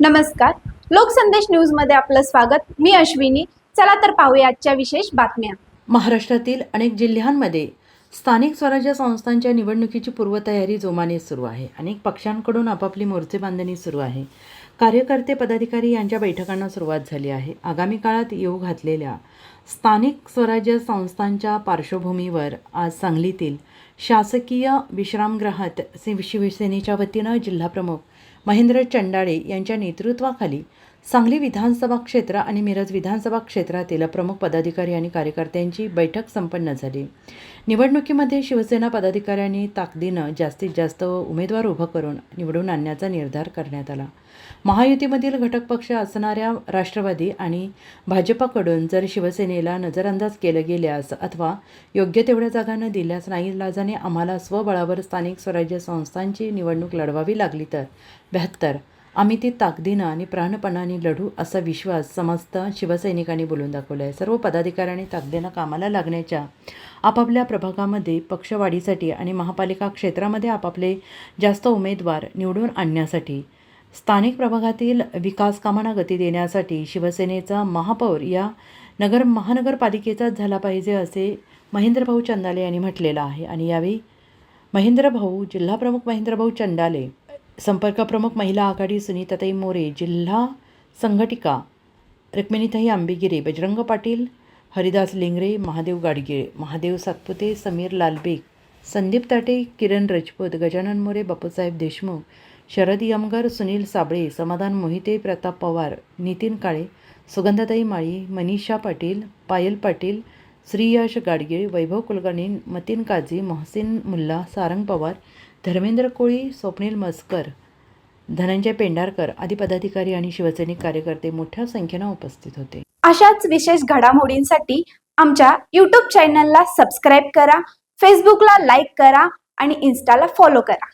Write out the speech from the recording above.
नमस्कार. लोकसंदेश न्यूजमध्ये आपलं स्वागत. मी अश्विनी. चला तर पाहूया आजच्या विशेष बातम्या. महाराष्ट्रातील अनेक जिल्ह्यांमध्ये स्थानिक स्वराज्य संस्थांच्या निवडणुकीची पूर्वतयारी जोमाने सुरू आहे. अनेक पक्षांकडून आपापली मोर्चे बांधणी सुरू आहे. कार्यकर्ते पदाधिकारी यांच्या बैठकांना सुरुवात झाली आहे. आगामी काळात येऊ घातलेल्या स्थानिक स्वराज्य संस्थांच्या पार्श्वभूमीवर आज सांगलीतील शासकीय विश्रामगृहात शिव- शिवसेनेच्या वतीनं जिल्हाप्रमुख महेंद्र चंडाळे यांच्या नेतृत्वाखाली सांगली विधानसभा क्षेत्र आणि मिरज विधानसभा क्षेत्रातील प्रमुख पदाधिकारी आणि कार्यकर्त्यांची बैठक संपन्न झाली. निवडणुकीमध्ये शिवसेना पदाधिकाऱ्यांनी ताकदीनं जास्तीत जास्त उमेदवार उभं करून निवडून आणण्याचा निर्धार करण्यात आला. महायुतीमधील घटक पक्ष असणाऱ्या राष्ट्रवादी आणि भाजपाकडून जर शिवसेनेला नजरअंदाज केलं गेल्यास अथवा योग्य तेवढ्या जागा न दिल्यास नाईलाजाने आम्हाला स्वबळावर स्थानिक स्वराज्य संस्थांची निवडणूक लढवावी लागली तर बहात्तर आम्ही ते ताकदीनं आणि प्राणपणाने लढू असा विश्वास समस्त शिवसैनिकांनी बोलून दाखवला आहे सर्व पदाधिकाऱ्यांनी ताकदीनं कामाला लागण्याच्या आपापल्या प्रभागामध्ये पक्षवाढीसाठी आणि महापालिका क्षेत्रामध्ये आपापले जास्त उमेदवार निवडून आणण्यासाठी स्थानिक प्रभागातील विकास कामांना गती देण्यासाठी शिवसेनेचा महापौर या नगर महानगरपालिकेचाच झाला पाहिजे असे महेंद्रभाऊ चंदाले यांनी म्हटलेलं आहे. आणि यावेळी महेंद्रभाऊ जिल्हाप्रमुख महेंद्रभाऊ चंडाले संपर्कप्रमुख महिला आघाडी सुनीताताई मोरे जिल्हा संघटिका रुक्मिणीताई आंबेगिरे बजरंग पाटील हरिदास लिंगरे महादेव गाडगिळे महादेव सातपुते समीर लालबेग संदीप ताटे किरण रजपूत गजानन मोरे बापूसाहेब देशमुख शरद यमगर सुनील साबळे समाधान मोहिते प्रताप पवार नितीन काळे सुगंधाताई माळी मनीषा पाटील पायल पाटील श्रीयश गाडगिळे वैभव कुलकर्णी मतीन काझी मोहसिन मुल्ला सारंग पवार धर्मेंद्र कोळी स्वप्नील मस्कर धनंजय पेंढारकर आदी पदाधिकारी आणि शिवसैनिक कार्यकर्ते मोठ्या संख्येनं उपस्थित होते. अशाच विशेष घडामोडींसाठी आमच्या यूट्यूब चॅनलला सबस्क्राईब करा फेसबुकला लाईक करा आणि इन्स्टाला फॉलो करा.